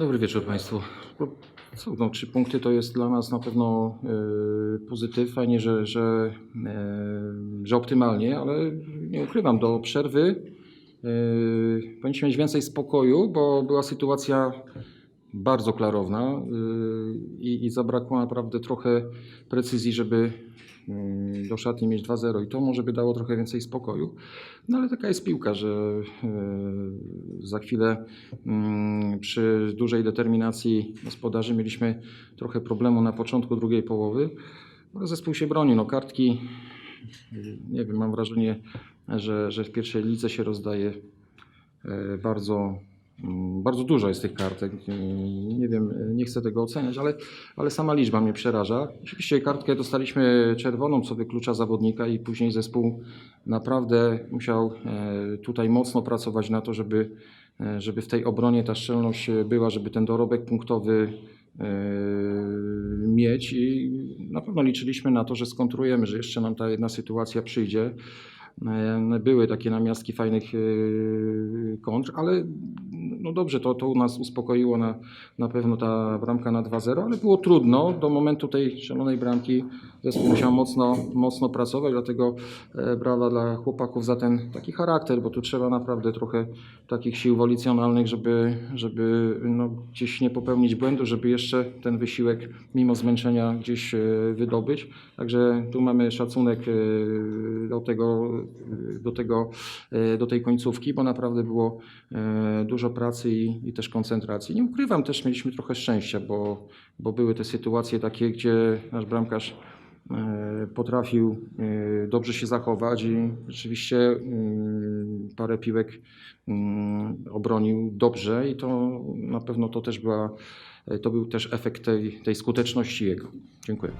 Dobry wieczór Państwu. No, Co, no, trzy punkty to jest dla nas na pewno e, pozytyw. Fajnie, że, że, e, że optymalnie, ale nie ukrywam, do przerwy e, powinniśmy mieć więcej spokoju, bo była sytuacja bardzo klarowna e, i, i zabrakło naprawdę trochę precyzji, żeby mm, do szatni mieć 2-0 i to może by dało trochę więcej spokoju. No ale taka jest piłka, że e, za chwilę mm, przy dużej determinacji gospodarzy mieliśmy trochę problemu na początku drugiej połowy. Ale zespół się broni. No kartki, y, nie wiem, mam wrażenie, że, że w pierwszej lidze się rozdaje e, bardzo, bardzo dużo jest tych kartek. I Nie wiem, nie chcę tego oceniać, ale, ale sama liczba mnie przeraża. Oczywiście kartkę dostaliśmy czerwoną, co wyklucza zawodnika i później zespół naprawdę musiał e, tutaj mocno pracować na to, żeby, e, żeby w tej obronie ta szczelność była, żeby ten dorobek punktowy e, mieć i na pewno liczyliśmy na to, że skontrujemy, że jeszcze nam ta jedna sytuacja przyjdzie. Były takie namiastki fajnych kontr, ale no dobrze, to, to u nas uspokoiło na, na pewno ta bramka na 2-0, ale było trudno. Do momentu tej szalonej bramki zespół musiał mocno, mocno pracować, dlatego e, brawa dla chłopaków za ten taki charakter, bo tu trzeba naprawdę trochę takich sił wolicjonalnych, żeby, żeby no, gdzieś nie popełnić błędu, żeby jeszcze ten wysiłek mimo zmęczenia gdzieś e, wydobyć. Także tu mamy szacunek e, do tego, do tego, do tej końcówki, bo naprawdę było dużo pracy i, i też koncentracji. Nie ukrywam, też mieliśmy trochę szczęścia, bo, bo były te sytuacje takie, gdzie nasz bramkarz e, potrafił e, dobrze się zachować i rzeczywiście mm, parę piłek mm, obronił dobrze i to na pewno to też była, to był też efekt tej, tej skuteczności jego. Dziękuję.